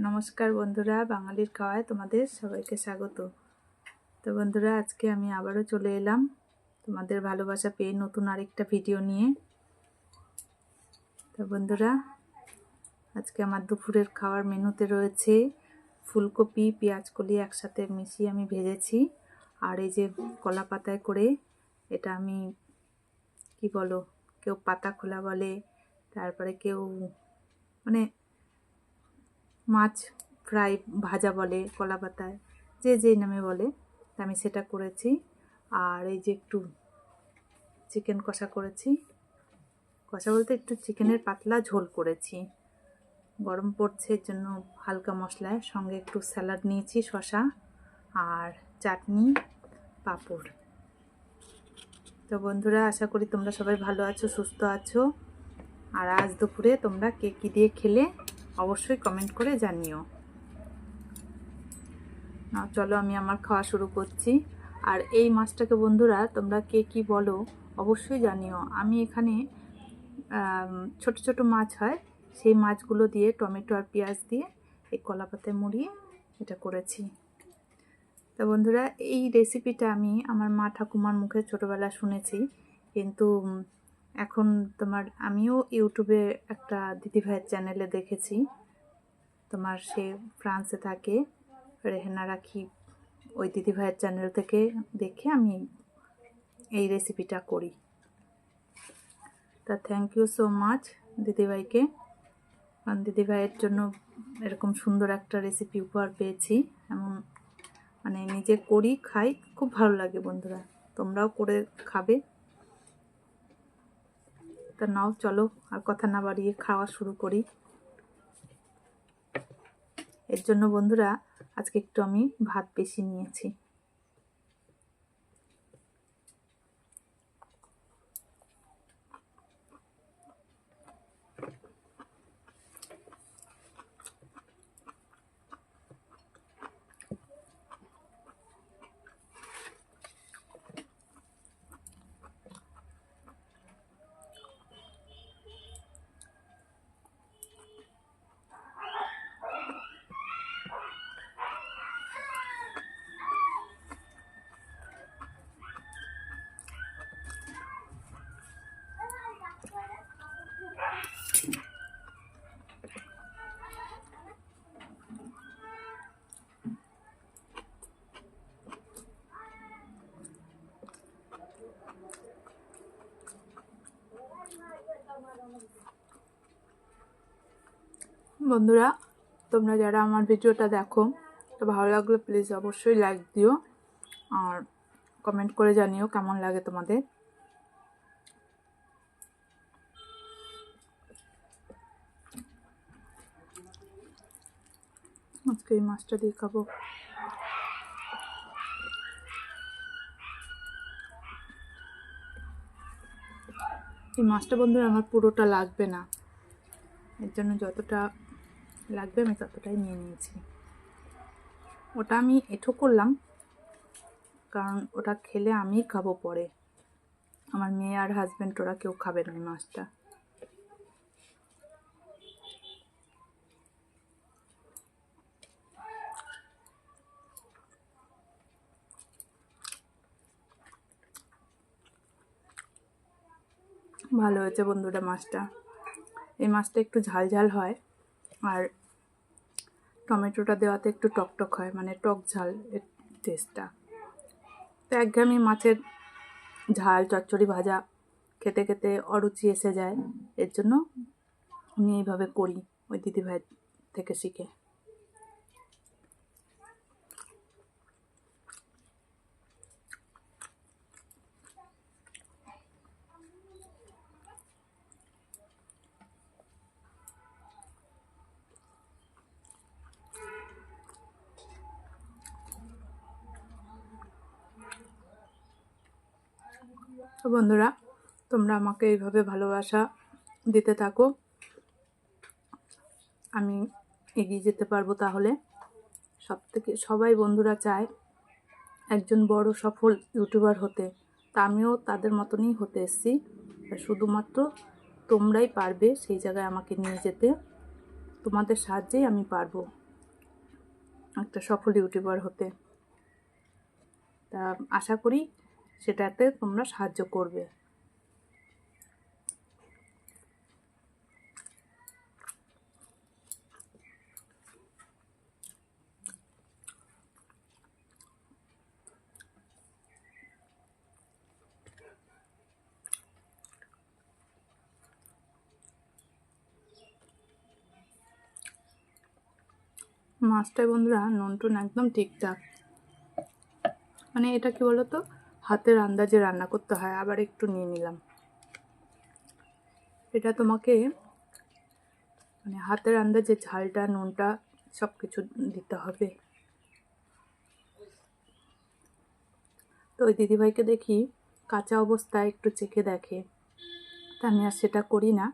নমস্কার বন্ধুরা, বাঙালির খাওয়ায় তোমাদের সবাইকে স্বাগত। তো বন্ধুরা, আজকে আমি আবারও চলে এলাম তোমাদের ভালোবাসা পেয়ে নতুন আরেকটা ভিডিও নিয়ে। তো বন্ধুরা, আজকে আমার দুপুরের খাওয়ার মেনুতে রয়েছে ফুলকপি, পেঁয়াজকলি একসাথে মিশিয়ে আমি ভেজেছি। আর এই যে কলা পাতায় করে এটা আমি, কি বলো, কেউ পাতা খোলা বলে, তারপরে কেউ মানে মাছ ফ্রাই ভাজা বলে, কলা পাতায়, যে যেই নামে বলে আমি সেটা করেছি। আর এই যে একটু চিকেন কষা করেছি। কষা বলতে একটু চিকেনের পাতলা ঝোল করেছি। গরম পড়ছে, এর জন্য হালকা মশলায় সঙ্গে একটু স্যালাড নিয়েছি শশা আর চাটনি, পাঁপড়। তো বন্ধুরা, আশা করি তোমরা সবাই ভালো আছো, সুস্থ আছো। আর আজ দুপুরে তোমরা কে কী দিয়ে খেলে অবশ্যই কমেন্ট করে জানিও। না চলো আমি আমার খাওয়া শুরু করছি। আর এই মাছটাকে বন্ধুরা, তোমরা কে কি বলো, অবশ্যই জানিও। আমি এখানে ছোট ছোট মাছ হয়। সেই মাছগুলো দিয়ে টমেটো আর পেঁয়াজ দিয়ে এই কলা পাতায় মুড়িয়ে এটা করেছি। তো বন্ধুরা, এই রেসিপিটা আমি আমার মা ঠাকুমার মুখে ছোটোবেলা শুনেছি। কিন্তু এখন তোমার আমিও ইউটিউবে একটা দিদিভাইয়ের চ্যানেলে দেখেছি। তোমার সে ফ্রান্সে থাকে। রেহেনা রাখি ওই দিদিভাইয়ের চ্যানেল থেকে দেখে আমি এই রেসিপিটা করি। তা থ্যাংক ইউ সো মাচ দিদিভাইকে। কারণ দিদিভাইয়ের জন্য এরকম সুন্দর একটা রেসিপি উপহার পেয়েছি। এমন মানে নিজে করি, খাই, খুব ভালো লাগে বন্ধুরা। তোমরাও করে খাবে। তা নাও, চলো, আর কথা না বাড়িয়ে খাওয়া শুরু করি। এর জন্য বন্ধুরা, আজকে একটু আমি ভাত বেশি নিয়েছি। বন্ধুরা, তোমরা যারা আমার ভিডিওটা দেখো, তো ভালো লাগলে প্লিজ অবশ্যই লাইক দিও আর কমেন্ট করে জানিও কেমন লাগে তোমাদের। আজকে এই মাছটা দিয়ে খাব। এই মাছটা বন্ধুরা আমার পুরোটা লাগবে না। এর জন্য যতটা লাগবে, আমি ততটাই নিয়ে নিয়েছি। ওটা আমি এঠো করলাম, কারণ ওটা খেলে আমি খাব পরে। আমার মেয়ে আর হাজব্যান্ড ওরা কেউ খাবে না মাছটা। ভালো হয়েছে বন্ধুরা মাছটা। এই মাছটা একটু ঝাল ঝাল হয়, আর টমেটোটা দেওয়াতে একটু টকটক হয় মানে টক ঝাল টেস্টটা তো একঘামি মাছের ঝাল, চচ্চড়ি ভাজা খেতে খেতে অরুচি এসে যায়। এর জন্য আমি এইভাবে করি, ওই দিদিভাইয়ের থেকে শিখে। তো বন্ধুরা, তোমরা আমাকে এইভাবে ভালোবাসা দিতে থাকো। আমি এগিয়ে যেতে পারব তাহলে। সব থেকে সবাই বন্ধুরা চায় একজন বড় সফল ইউটিউবার হতে। তা আমিও তাদের মতনই হতে এসেছি। শুধুমাত্র তোমরাই পারবে সেই জায়গায় আমাকে নিয়ে যেতে। তোমাদের সাহায্যেই আমি পারব একটা সফল ইউটিউবার হতে। তা আশা করি সেটাতে তোমরা সাহায্য করবে। মাছটা বন্ধুরা নুন টুন একদম ঠিকঠাক মানে এটা কি বলতো? হাতের আন্দাজে রান্না করতে হয়, আবার একটু নিয়ে নিলাম। এটা তোমাকে মানে হাতের আন্দাজে ঝালটা, নুনটা সব কিছু দিতে হবে। তো ওই দিদিভাইকে দেখি কাঁচা অবস্থায় একটু চেখে দেখে। তা আমি আর সেটা করি না।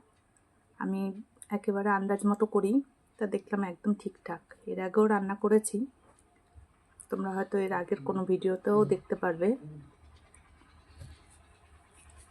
আমি একেবারে আন্দাজ মতো করি, তা দেখলাম একদম ঠিকঠাক। এর আগেও রান্না করেছি। তোমরা হয়তো এর আগের কোনো ভিডিওতেও দেখতে পারবে।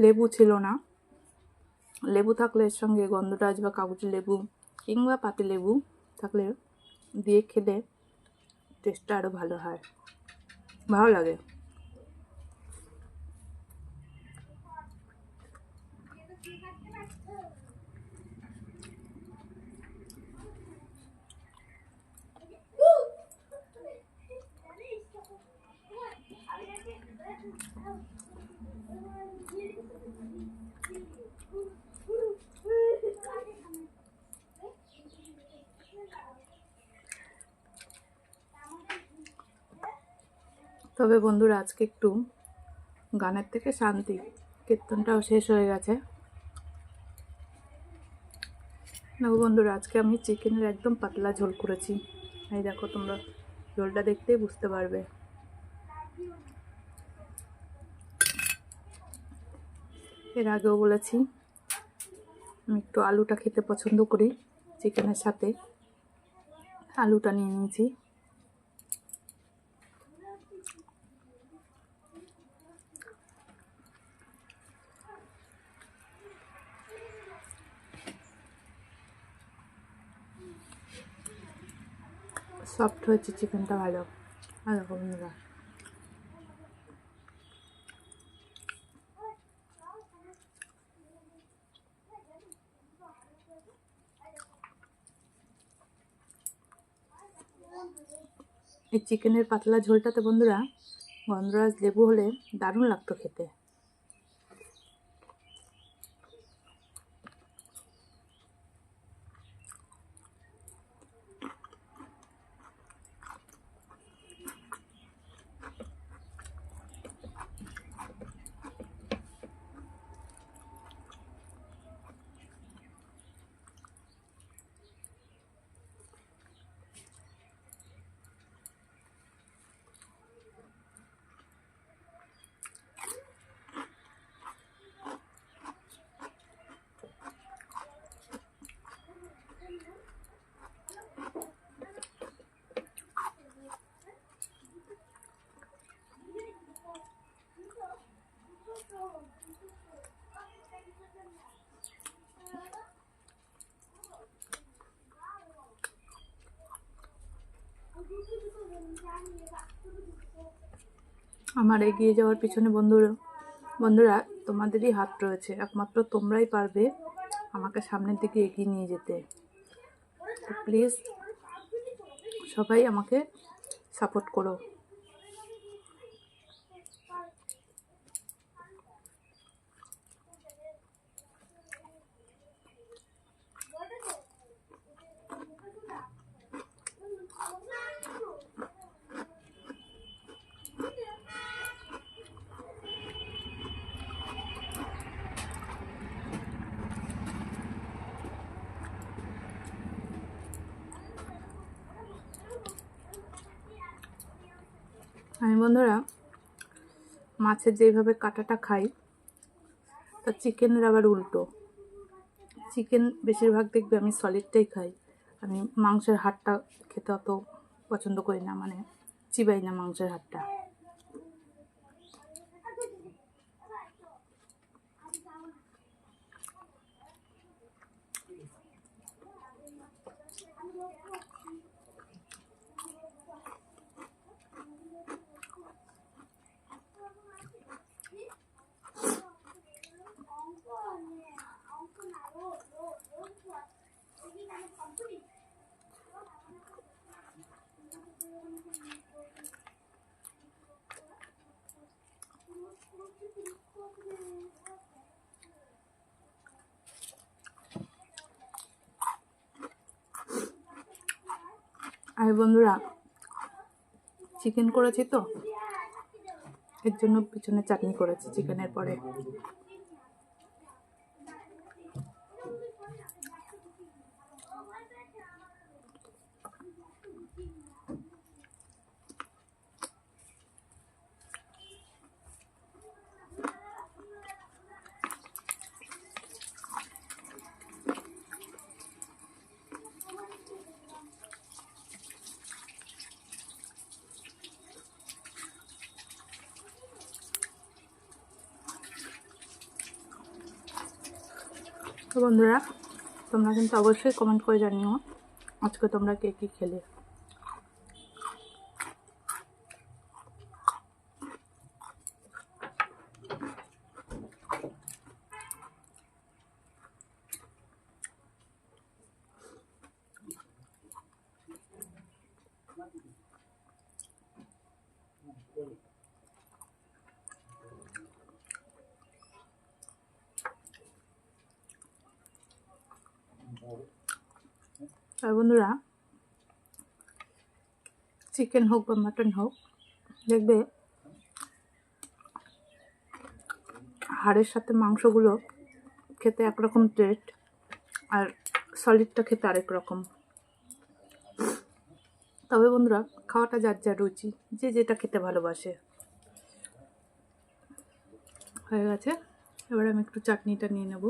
লেবু ছিল না। লেবু থাকলে এর সঙ্গে গন্ধরাজ বা কাগজি লেবু কিংবা পাতি লেবু থাকলে দিয়ে খেলে টেস্টটা আরও ভালো হয়। ভালো লাগে। তবে বন্ধুরা, আজকে একটু গানের থেকে শান্তি। কীর্তনটাও শেষ হয়ে গেছে। দেখো বন্ধুরা, আজকে আমি চিকেনের একদম পাতলা ঝোল করেছি। এই দেখো তোমরা ঝোলটা দেখতেই বুঝতে পারবে। এর আগেও বলেছি, আমি একটু আলুটা খেতে পছন্দ করি, চিকেনের সাথে। আলুটা নিয়ে নিয়েছি। সফট হয়েছে চিকেনটা ভালো। ভালো বন্ধুরা। এই চিকেনের পাতলা ঝোলটাতে বন্ধুরা গন্ধরাজ লেবু হলে দারুণ লাগতো খেতে। আমার এগিয়ে যাওয়ার পিছনে বন্ধুরা বন্ধুরা, তোমাদেরই হাত রয়েছে। একমাত্র তোমরাই পারবে আমাকে সামনের দিকে এগিয়ে নিয়ে যেতে। তো প্লিজ সবাই আমাকে সাপোর্ট করো। আমি বন্ধুরা, মাছের যেইভাবে কাটাটা খাই, তা চিকেনের আবার উল্টো। চিকেন বেশিরভাগ দেখবে আমি সলিডটাই খাই। আমি মাংসের হাড়টা খেতে অত পছন্দ করি না মানে চিবাই না মাংসের হাড়টা আর বন্ধুরা চিকেন করেছি তো? এর জন্য পিছনে চাটনি করেছি চিকেনের পরে। তো বন্ধুরা তোমরা কিন্তু অবশ্যই কমেন্ট করে জানিও আজকে তোমরা কে কী খেলে। আর বন্ধুরা চিকেন হোক বা মাটন হোক, দেখবে হাড়ের সাথে মাংসগুলো খেতে একরকম টেস্ট আর সলিডটা খেতে আরেক রকম। তবে বন্ধুরা, খাওয়াটা যার যার রুচি, যে যেটা খেতে ভালোবাসে। হয়ে গেছে। এবার আমি একটু চাটনিটা নিয়ে নেব।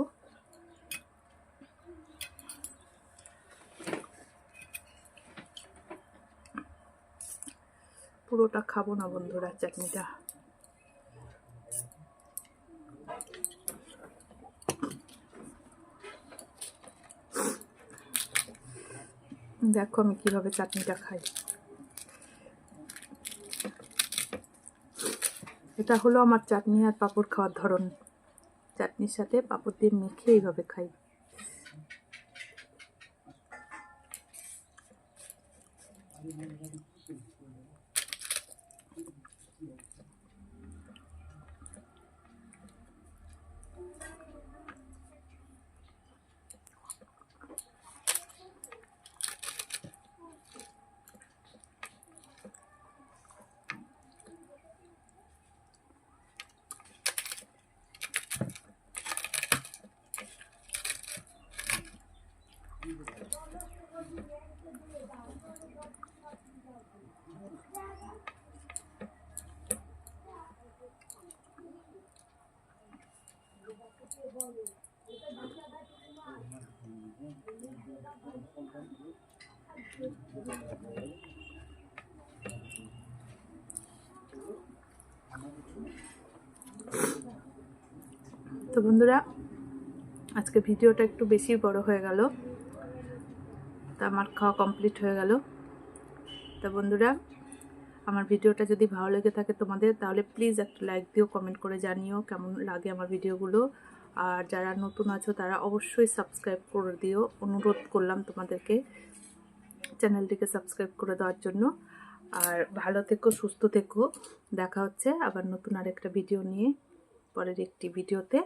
পুরোটা খাব না বন্ধুরা, চাটনিটা। দেখো আমি কীভাবে চাটনিটা খাই। এটা হলো আমার চাটনি আর পাঁপড় খাওয়ার ধরন। চাটনির সাথে পাঁপড় দিয়ে মেখে এইভাবে খাই। তো বন্ধুরা, আজকে ভিডিওটা একটু বেশি বড় হয়ে গেল। তা আমার খাওয়া কমপ্লিট হয়ে গেল। তা বন্ধুরা, আমার ভিডিওটা যদি ভালো লেগে থাকে তোমাদের, তাহলে প্লিজ একটা লাইক দিও কমেন্ট করে জানিও কেমন লাগে আমার ভিডিওগুলো। আর যারা নতুন আছো, তারা অবশ্যই সাবস্ক্রাইব করে দিও। অনুরোধ করলাম তোমাদেরকে চ্যানেলটিকে সাবস্ক্রাইব করে দেওয়ার জন্য। আর ভালো থেকো, সুস্থ থেকো। দেখা হচ্ছে আবার নতুন আরেকটা ভিডিও নিয়ে, পরের একটি ভিডিওতে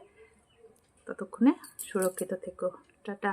ততক্ষণে সুরক্ষিত থেকো। টাটা।